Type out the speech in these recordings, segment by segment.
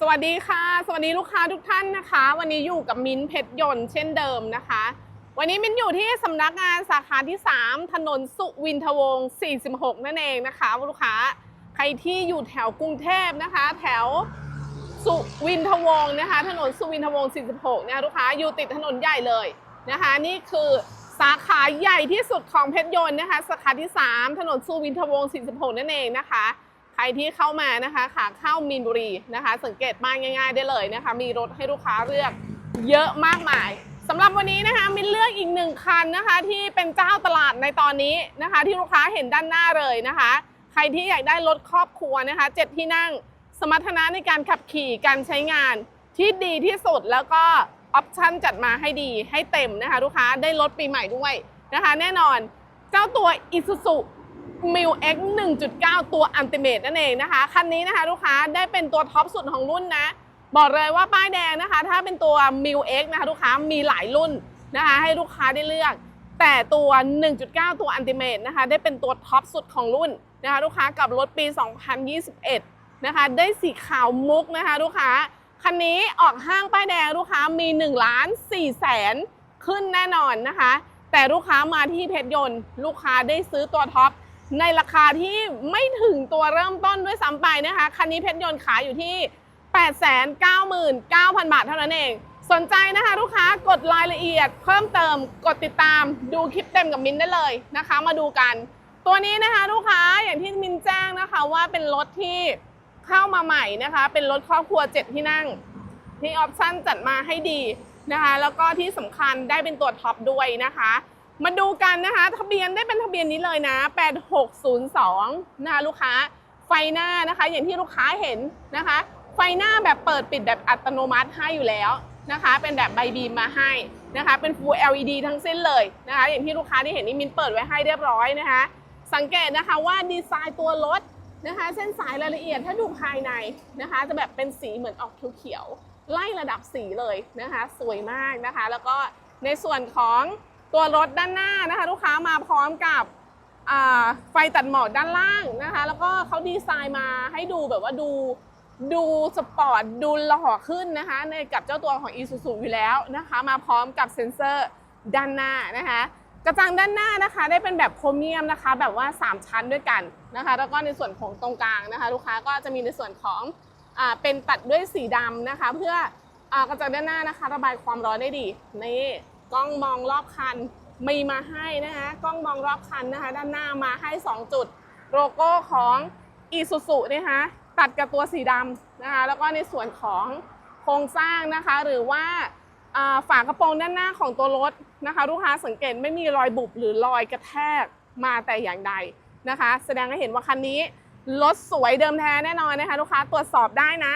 สวัสดีค่ะ สวัสดีลูกค้าทุกท่านนะคะ วันนี้อยู่กับมิ้นเพชรยนต์เช่นเดิมนะคะ วันนี้มิ้นอยู่ที่สำนักงานสาขาที่ 3 ถนนสุวินทวงศ์46 นั่นเองนะคะลูกค้าใครที่อยู่แถวกรุงเทพนะคะ แถวสุวินทวงศ์นะคะ ถนนสุวินทวงศ์46เนี่ยลูกค้าอยู่ติดถนนใหญ่เลยนะคะ นี่คือสาขาใหญ่ที่สุดของเพชรยนต์นะคะ สาขาที่ 3 ถนนสุวินทวงศ์46 นั่นเองนะคะ ใครที่เข้ามานะคะขาเข้ามีนบุรีนะคะ สังเกตป้ายง่าย ๆ ได้เลยนะคะ มีรถให้ลูกค้าเลือกเยอะมากมายสำหรับวันนี้นะคะมินเลือกอีกหนึ่งคันนะคะ ที่เป็นเจ้าตลาดในตอนนี้นะคะ ที่ลูกค้าเห็นด้านหน้าเลยนะคะ ใครที่อยากได้รถครอบครัวนะคะเจ็ดที่นั่งสมรรถนะในการขับขี่การใช้งานที่ดีที่สุดแล้วก็ออปชั่นจัดมาให้ดีให้เต็มนะคะ ลูกค้าได้รถปีใหม่ด้วยนะคะ แน่นอนเจ้าตัว Isuzu m i l X 1.9 ตัวอันติเมตนั่นเองนะคะ คันนี้นะคะลูกค้าได้เป็นตัวท็อปสุดของรุ่นนะ บอกเลยว่าป้ายแดงนะคะ ถ้าเป็นตัว m i l X นะคะลูกค้ามีหลายรุ่นนะคะ ให้ลูกค้าได้เลือก แต่ตัว 1.9 ตัวอันติเมตนะคะ ได้เป็นตัวท็อปสุดของรุ่นนะคะลูกค้ากับรถปี 2021 นะคะ ได้สีขาวมุกนะคะลูกค้าคันนี้ออกห้างป้ายแดงลูกค้ามี1ล้าน4แสนขึ้นแน่นอนนะคะ แต่ลูกค้ามาที่เพชรยนต์ ลูกค้าได้ซื้อตัวท็อป ในราคาที่ไม่ถึงตัวเริ่มต้นด้วยซ้ำไปนะคะ คันนี้เพชรยนต์ขายอยู่ที่ 899,000 บาทเท่านั้นเอง สนใจนะคะลูกค้ากดรายละเอียดเพิ่มเติมกดติดตามดูคลิปเต็มกับมินได้เลยนะคะ มาดูกัน ตัวนี้นะคะลูกค้าอย่างที่มินแจ้งนะคะว่าเป็นรถที่เข้ามาใหม่นะคะ เป็นรถครอบครัว 7 ที่นั่ง ที่ออปชั่นจัดมาให้ดีนะคะ แล้วก็ที่สำคัญได้เป็นตัวท็อปด้วยนะคะ มาดูกันนะคะทะเบียนได้เป็นทะเบียนนี้เลยนะ 8602นะคะลูกค้าไฟหน้านะคะ อย่างที่ลูกค้าเห็นนะคะ ไฟหน้าแบบเปิดปิดแบบอัตโนมัติให้อยู่แล้วนะคะ เป็นแบบใบบีมมาให้นะคะ เป็น Full LED ทั้งเส้นเลยนะคะ อย่างที่ลูกค้าที่เห็นนี่มินเปิดไว้ให้เรียบร้อยนะคะ สังเกตนะคะว่าดีไซน์ตัวรถนะคะ เส้นสายรายละเอียดถ้าดูภายในนะคะ จะแบบเป็นสีเหมือนออกเขียวๆไล่ระดับสีเลยนะคะ สวยมากนะคะ แล้วก็ในส่วนของ ตัวรถด้านหน้านะคะ ลูกค้ามาพร้อมกับไฟตัดหมอกด้านล่างนะคะ แล้วก็เขาดีไซน์มาให้ดูแบบว่าดูดูสปอร์ตดูหล่อขึ้นนะคะ ในกับเจ้าตัวของ Isuzu อยู่แล้วนะคะ มาพร้อมกับเซ็นเซอร์ด้านหน้านะคะ กระจังด้านหน้านะคะ ได้เป็นแบบโครเมียมนะคะ แบบว่า 3 ชั้นด้วยกันนะคะ แล้วก็ในส่วนของตรงกลางนะคะ ลูกค้าก็จะมีในส่วนของอเป็นตัดด้วยสีดำนะคะ เพื่ออกระจังด้านหน้านะคะ ระบายความร้อนได้ดีนี่ กล้องมองรอบคันมีมาให้นะคะกล้องมองรอบคันนะคะ ด้านหน้ามาให้ 2 จุด โลโก้ของ Isuzu นะคะตัดกับตัวสีดำนะคะ แล้วก็ในส่วนของโครงสร้างนะคะ หรือว่าอ่าฝากระโปรงด้านหน้าของตัวรถนะคะ ลูกค้าสังเกตไม่มีรอยบุบหรือรอยกระแทกมาแต่อย่างใดนะคะ แสดงให้เห็นว่าคันนี้รถสวยเดิมแท้แน่นอนนะคะ ลูกค้าตรวจสอบได้นะ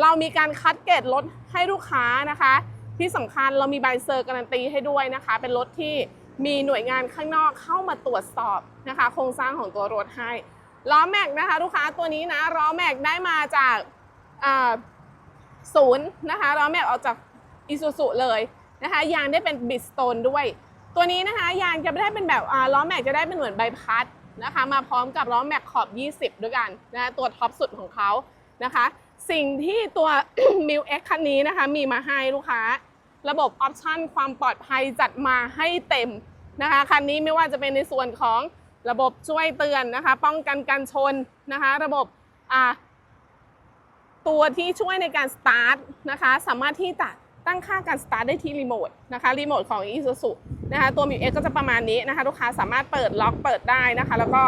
เรามีการคัดเกรดรถให้ลูกค้านะคะ ที่สำคัญเรามีใบเซอร์การันตีให้ด้วยนะคะ เป็นรถที่มีหน่วยงานข้างนอกเข้ามาตรวจสอบนะคะ โครงสร้างของตัวรถให้ล้อแม็กนะคะ ลูกค้าตัวนี้นะล้อแม็กได้มาจากศูนย์นะคะล้อแม็กออกจากอิซูซุเลยนะคะยางได้เป็นบิสโตนด้วย ตัวนี้นะคะยางจะไม่ได้เป็นแบบล้อแม็กจะได้เป็นเหมือนใบพัดนะคะมาพร้อมกับล้อแม็กขอบ 20 ด้วยกันนะตัวท็อปสุดของเขานะคะ สิ่งที่ตัว m i l X คันนี้นะคะมีมาให้ลูกค้า ระบบออปชันความปลอดภัยจัดมาให้เต็มนะคะคันนี้ไม่ว่าจะเป็นในส่วนของระบบช่วยเตือนนะคะ ป้องกันการชนนะคะ ระบบตัวที่ช่วยในการสตาร์ทนะคะ สามารถที่จะตั้งค่าการสตาร์ทได้ที่รีโมทนะคะรีโมทของ Isuzu นะคะตัว m i x ก็จะประมาณนี้นะคะ ลูกค้าสามารถเปิดล็อกเปิดได้นะคะ แล้วก็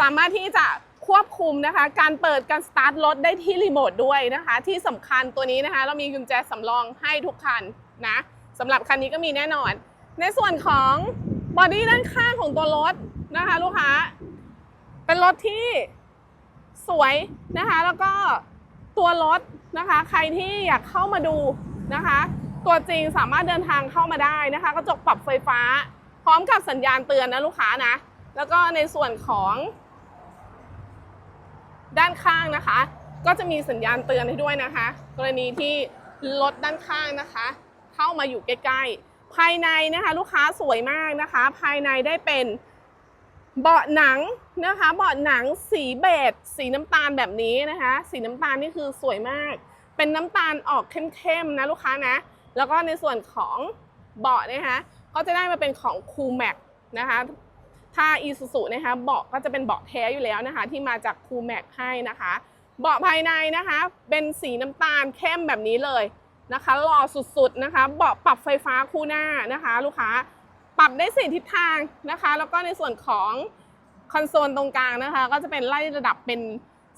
สามารถที่จะ ควบคุมนะคะ การเปิดการสตาร์ทรถได้ที่รีโมทด้วยนะคะ ที่สำคัญตัวนี้นะคะ เรามีกุญแจสำรองให้ทุกคันนะสำหรับคันนี้ก็มีแน่นอน ในส่วนของบอดี้ด้านข้างของตัวรถนะคะ ลูกค้า เป็นรถที่สวยนะคะ แล้วก็ตัวรถนะคะ ใครที่อยากเข้ามาดูนะคะ ตัวจริงสามารถเดินทางเข้ามาได้นะคะกระจกปรับไฟฟ้า พร้อมกับสัญญาณเตือนนะลูกค้านะ แล้วก็ในส่วนของ ด้านข้างนะคะ ก็จะมีสัญญาณเตือนให้ด้วยนะคะ กรณีที่รถด้านข้างนะคะ เข้ามาอยู่ใกล้ๆ ภายในนะคะลูกค้าสวยมากนะคะ ภายในได้เป็นเบาะหนังนะคะเบาะหนังสีเบจสีน้ำตาลแบบนี้นะคะ สีน้ำตาลนี่คือสวยมาก เป็นน้ำตาลออกเข้มๆนะลูกค้านะ แล้วก็ในส่วนของเบาะนะคะก็จะได้มาเป็นของคูแม็กนะคะ ถ้าอีซูซูนะคะเบาะก็จะเป็นเบาะแท้อยู่แล้วนะคะ ที่มาจากคูแม็กให้นะคะ เบาะภายในนะคะ เป็นสีน้ำตาลเข้มแบบนี้เลยนะคะหล่อสุดๆนะคะ เบาะปรับไฟฟ้าคู่หน้านะคะ ลูกค้าปรับได้สี่ทิศทางนะคะ แล้วก็ในส่วนของคอนโซลตรงกลางนะคะ ก็จะเป็นไล่ระดับเป็น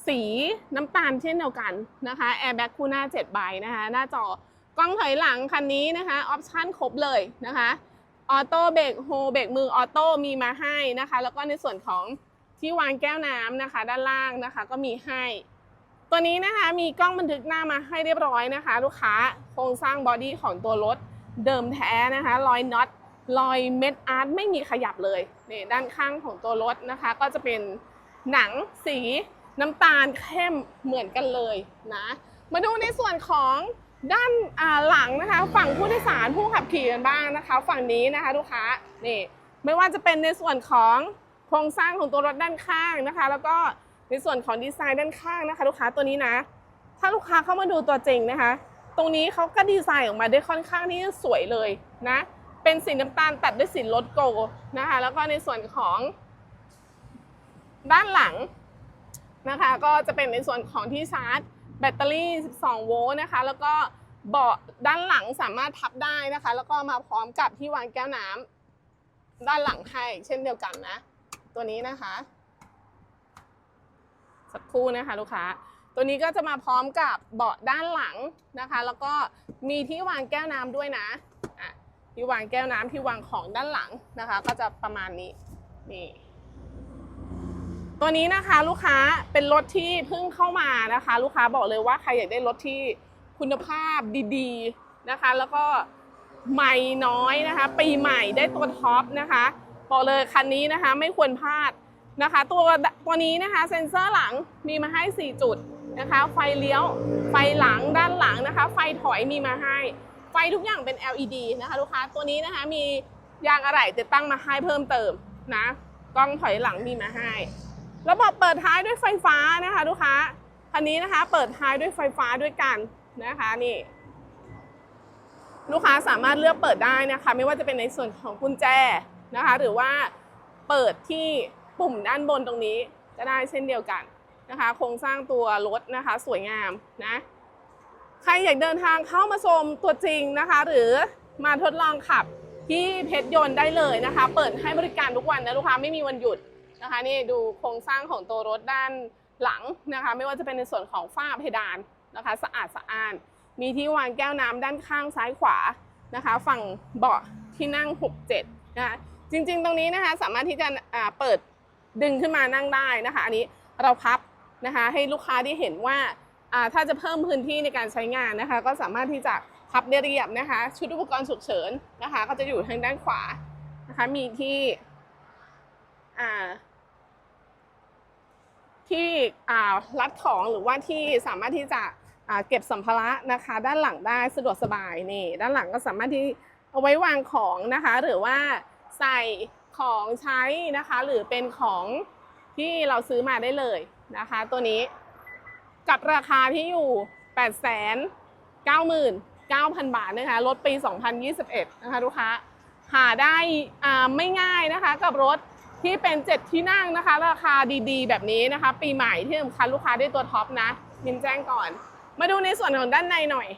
สีน้ำตาลเช่นเดียวกันนะคะแอร์แบ็กคู่หน้า7ใบนะคะ หน้าจอกล้องถอยหลังคันนี้นะคะออปชั่นครบเลยนะคะ ออโต้เบรกโฮเบรกมือออโต้มีมาให้นะคะ แล้วก็ในส่วนของที่วางแก้วน้ำนะคะ ด้านล่างนะคะก็มีให้ ตัวนี้นะคะมีกล้องบันทึกหน้ามาให้เรียบร้อยนะคะ ลูกค้าโครงสร้างบอดี้ของตัวรถเดิมแท้นะคะรอยน็อตรอยเม็ดอาร์ตไม่มีขยับเลยนี่ด้านข้างของตัวรถนะคะ ก็จะเป็นหนังสีน้ำตาลเข้มเหมือนกันเลยนะ มาดูในส่วนของ ด้านหลังนะคะฝั่งผู้โดยสารผู้ขับขี่กันบ้างนะคะ ฝั่งนี้นะคะลูกค้านี่ไม่ว่าจะเป็นในส่วนของโครงสร้างของตัวรถด้านข้างนะคะ แล้วก็ในส่วนของดีไซน์ด้านข้างนะคะลูกค้าตัวนี้นะ ถ้าลูกค้าเข้ามาดูตัวจริงนะคะ ตรงนี้เขาก็ดีไซน์ออกมาได้ค่อนข้างที่จะสวยเลยนะ เป็นสีน้ำตาลตัดด้วยสีรถโกนะคะ แล้วก็ในส่วนของ ด้านหลังนะคะ ก็จะเป็นในส่วนของที่ชาร์จ แบตเตอรี่ 12 โวลต์นะคะ แล้วก็เบาะด้านหลังสามารถพับได้นะคะ แล้วก็มาพร้อมกับที่วางแก้วน้ำด้านหลังให้เช่นเดียวกันนะ ตัวนี้นะคะ สักครู่นะคะลูกค้า ตัวนี้ก็จะมาพร้อมกับเบาะด้านหลังนะคะ แล้วก็มีที่วางแก้วน้ำด้วยนะอะที่วางแก้วน้ำที่วางของด้านหลังนะคะ ก็จะประมาณนี้นี่ ตัวนี้นะคะลูกค้าเป็นรถที่เพิ่งเข้ามานะคะ ลูกค้าบอกเลยว่าใครอยากได้รถที่คุณภาพดีๆนะคะ แล้วก็ใหม่น้อยนะคะ ปีใหม่ได้ตัวท็อปนะคะบอกเลยคันนี้นะคะไม่ควรพลาดนะคะ ตัวตัวนี้นะคะเซ็นเซอร์หลังมีมาให้ 4 จุดนะคะ ไฟเลี้ยว ไฟหลังด้านหลังนะคะ ไฟถอยมีมาให้ ไฟทุกอย่างเป็น LED นะคะลูกค้าตัวนี้นะคะมียางอะไหล่ติดตั้งมาให้เพิ่มเติมนะกล้องถอยหลังมีมาให้ ระบบเปิดท้ายด้วยไฟฟ้านะคะลูกค้าคันนี้นะคะเปิดท้ายด้วยไฟฟ้าด้วยกันนะคะนี่ ลูกค้าสามารถเลือกเปิดได้นะคะ ไม่ว่าจะเป็นในส่วนของกุญแจนะคะ หรือว่าเปิดที่ปุ่มด้านบนตรงนี้ก็ได้เช่นเดียวกันนะคะ โครงสร้างตัวรถนะคะ สวยงามนะใครอยากเดินทางเข้ามาชมตัวจริงนะคะ หรือมาทดลองขับที่เพชรยนต์ได้เลยนะคะ เปิดให้บริการทุกวันนะลูกค้าไม่มีวันหยุด นะคะนี่ดูโครงสร้างของตัวรถด้านหลังนะคะ ไม่ว่าจะเป็นในส่วนของฝ้าเพดานนะคะสะอาดสะอ้าน มีที่วางแก้วน้ำด้านข้างซ้ายขวานะคะ ฝั่งเบาะที่นั่ง 6 7 นะคะจริงๆ ตรงนี้นะคะสามารถที่จะเปิดดึงขึ้นมานั่งได้นะคะ อันนี้เราพับนะคะให้ลูกค้าได้เห็นว่าถ้าจะเพิ่มพื้นที่ในการใช้งานนะคะ ก็สามารถที่จะพับได้เรียบนะคะ ชุดอุปกรณ์ฉุกเฉินนะคะ ก็จะอยู่ทางด้านขวานะคะมีที่อ่า ที่รัดของหรือว่าที่สามารถที่จะเก็บสัมภาระนะคะ ด้านหลังได้สะดวกสบายนี่ ด้านหลังก็สามารถที่เอาไว้วางของนะคะ หรือว่าใส่ของใช้นะคะ หรือเป็นของที่เราซื้อมาได้เลยนะคะ ตัวนี้กับราคาที่อยู่ 8 9 9 0 0 0 บาทนะคะรถปี 2021 นะคะลูกค้าหาได้ไม่ง่ายนะคะกับรถ ที่เป็น 7 ที่นั่งนะคะ ราคาดีๆ แบบนี้นะคะ ปีใหม่ที่สำคัญลูกค้าได้ตัวท็อปนะมินแจ้งก่อน มาดูในส่วนของด้านในหน่อย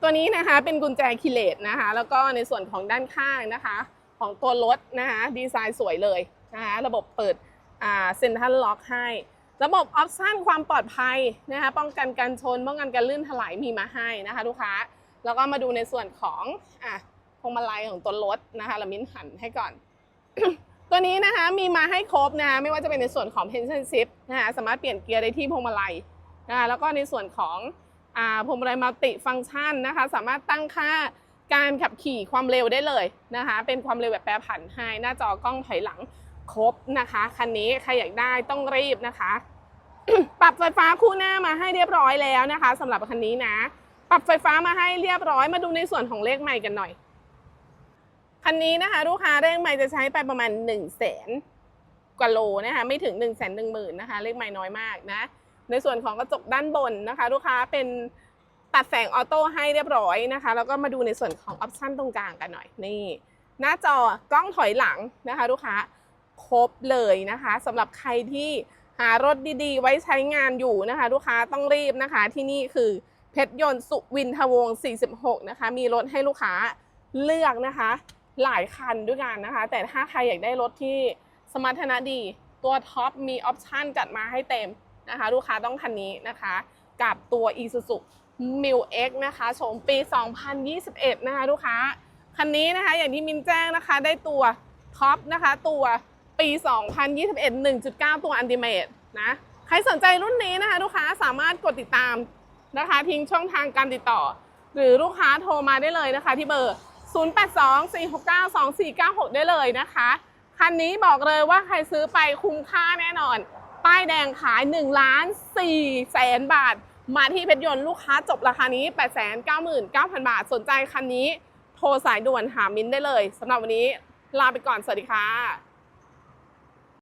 ตัวนี้นะคะเป็นกุญแจคีเลตนะคะ แล้วก็ในส่วนของด้านข้างนะคะ ของตัวรถนะคะดีไซน์สวยเลยนะคะระบบเปิดเซ็นทรัลล็อกให้ระบบออปชั่นความปลอดภัยนะคะป้องกันการชนป้องกันการลื่นถลายมีมาให้นะคะลูกค้า แล้วก็มาดูในส่วนของอะ วงมาลัยของตัวรถนะคะเรามิ้นหันให้ก่อน ตัวนี้นะคะมีมาให้ครบนะคะไม่ว่าจะเป็นในส่วนของ pension shift นะคะสามารถเปลี่ยนเกียร์ได้ที่พวงมาลัยนะคะแล้วก็ในส่วนของพวงมาลัยมัลติฟังก์ชันนะคะสามารถตั้งค่าการขับขี่ความเร็วได้เลยนะคะ เป็นความเร็วแบบแปรผันให้หน้าจอกล้องถอยหลังครบนะคะคันนี้ใครอยากได้ต้องรีบนะคะ ปรับไฟฟ้าคู่หน้ามาให้เรียบร้อยแล้วนะคะสำหรับคันนี้นะ ปรับไฟฟ้ามาให้เรียบร้อยมาดูในส่วนของเลขใหม่กันหน่อย คันนี้นะคะ ลูกค้าเลขใหม่จะใช้ไปประมาณ1นึ่งแสนกว่าโลนะคะไม่ถึง1นึ่งแสนหนึ่งหมื่นนะคะเลขใหม่น้อยมากนะ ในส่วนของกระจกด้านบนนะคะ ลูกค้าเป็นตัดแสงออโต้ให้เรียบร้อยนะคะ แล้วก็มาดูในส่วนของออปชั่นตรงกลางกันหน่อยนี่ หน้าจอกล้องถอยหลังนะคะ ลูกค้าครบเลยนะคะสำหรับใครที่หารถดีๆ ไว้ใช้งานอยู่นะคะ ลูกค้าต้องรีบนะคะ ที่นี่คือเพชรยนต์สุวินทวงศ์46 นะคะ มีรถให้ลูกค้าเลือกนะคะ หลายคันด้วยกันนะคะ แต่ถ้าใครอยากได้รถที่สมรรถนะดี ตัวท็อปมีออปชันจัดมาให้เต็มนะคะ ลูกค้าต้องคันนี้นะคะ กับตัว Isuzu m i l X นะคะโฉมปี 2021 นะคะลูกค้า คันนี้นะคะอย่างที่มินแจ้งนะคะได้ตัวท็อปนะคะตัวปี 2021 1.9 ตัวอันติเมตนะใครสนใจรุ่นนี้นะคะลูกค้าสามารถกดติดตามนะคะ ทิ้งช่องทางการติดต่อ หรือลูกค้าโทรมาได้เลยนะคะที่เบอร์ 0824692496 ได้เลยนะคะ คันนี้บอกเลยว่าใครซื้อไปคุ้มค่าแน่นอน ป้ายแดงขาย1ล้าน4แสนบาท มาที่เพชรยนต์ลูกค้าจบราคานี้ 899,000 บาท สนใจคันนี้ โทรสายด่วนหามินได้เลยสำหรับวันนี้ลาไปก่อน สวัสดีค่ะ